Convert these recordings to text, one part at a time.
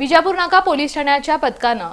विजापूर नाका पोलीस ठाण्याच्या पथकानं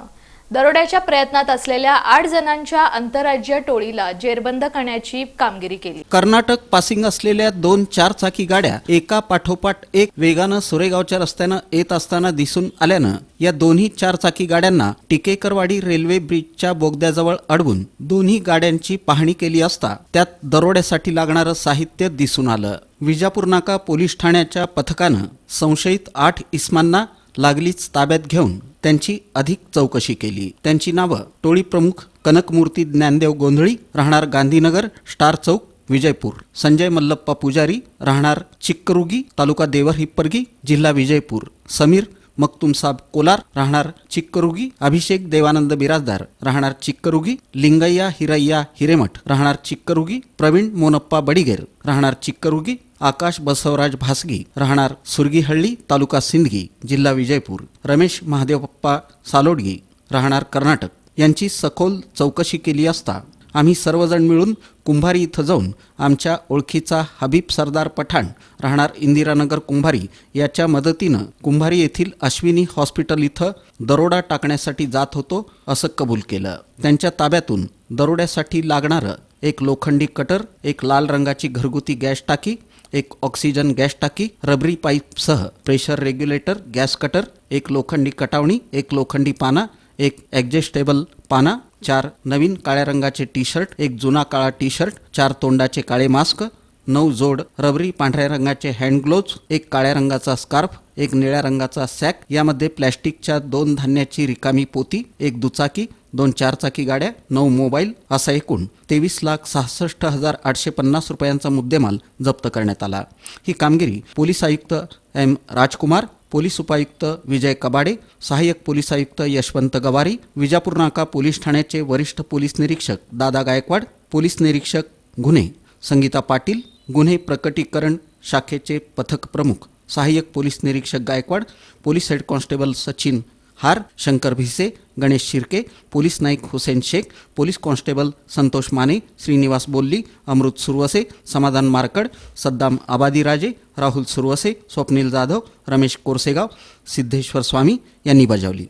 दरोड्याच्या प्रयत्नात असलेल्या आठ जणांच्या आंतरराज्य टोळीला जेरबंद करण्याची कामगिरी केली. कर्नाटक पासिंग असलेल्या दोन चार चाकी गाड्या एका पाठोपाठ एक वेगानं सुरेगावच्या रस्त्यानं येत असताना दिसून आल्यानं या दोन्ही चार चाकी गाड्यांना टिकेकरवाडी रेल्वे ब्रिजच्या बोगद्याजवळ अडवून दोन्ही गाड्यांची पाहणी केली असता त्यात दरोड्यासाठी लागणारं साहित्य दिसून आलं. विजापूर नाका पोलीस ठाण्याच्या पथकानं संशयित आठ इस्मांना लागलीच ताब्यात घेऊन त्यांची अधिक चौकशी केली. त्यांची नावं टोळी प्रमुख कनकमूर्ती ज्ञानदेव गोंधळी राहणार गांधीनगर स्टार चौक विजयपूर. संजय मल्लप्पा पुजारी राहणार चिक्करुगी तालुका देवर हिप्परगी जिल्हा विजयपूर. समीर मक्तुमसाब कोलार राहणार चिक्करुगी अभिषेक देवानंद बिराजदार. राहणार चिक्करुगी लिंगय्या हिरय्या हिरेमठ. राहणार चिक्करुगी प्रवीण मोनप्पा बडिगेर. राहणार चिक्करुगी आकाश बसवराज भासगी राहणार सुरगीहळ्ळी तालुका सिंदगी जिल्हा विजयपूर. रमेश महादेवप्पा सालोडगी राहणार कर्नाटक. यांची सखोल चौकशी केली असता आम्ही सर्वजण मिळून कुंभारी इथं जाऊन आमच्या ओळखीचा हबीब सरदार पठाण राहणार इंदिरानगर कुंभारी याच्या मदतीनं कुंभारी येथील अश्विनी हॉस्पिटल इथं दरोडा टाकण्यासाठी जात होतो असं कबूल केलं. त्यांच्या ताब्यातून दरोड्यासाठी लागणारं एक लोखंडी कटर एक लाल रंगाची घरगुती गॅस टाकी एक ऑक्सिजन गॅस टाकी रबरी पाईपसह प्रेशर रेग्युलेटर गॅस कटर एक लोखंडी कटावणी एक लोखंडी पाना एक ॲडजस्टेबल पाना चार नवीन काळ्या रंगाचे टी शर्ट एक जुना काळा टी शर्ट चार तोंडाचे काळे मास्क नऊ जोड रबरी पांढऱ्या रंगाचे हँड ग्लोव्ज एक काळ्या रंगाचा स्कार्फ एक निळ्या रंगाचा सॅक यामध्ये प्लॅस्टिकच्या दोन धान्याची रिकामी पोती एक दुचाकी दोन चारचाकी गाड्या नऊ मोबाईल असा एकूण तेवीस लाख सहासष्ट हजार आठशे पन्नास रुपयांचा मुद्देमाल जप्त करण्यात आला. ही कामगिरी पोलीस आयुक्त एम राजकुमार पोलीस उपायुक्त विजय कबाडे सहाय्यक पोलीस आयुक्त यशवंत गवारी विजापूर नाका पोलीस ठाण्याचे वरिष्ठ पोलीस निरीक्षक दादा गायकवाड पोलीस निरीक्षक गुन्हे संगीता पाटील गुन्हे प्रकटीकरण शाखेचे पथक प्रमुख सहाय्यक पोलीस निरीक्षक Gaikwad police head constable Sachin Harshankar Bhise Ganesh Shirke police Naik Hussain Sheikh police constable Santosh Mane Shrinivas Bolli Amrut Suravase समाधान मारकड सद्दाम आबादी राजे राहुल सुरवसे स्वप्नील जाधव रमेश कोरसेगाव सिद्धेश्वर स्वामी यांनी बजावली.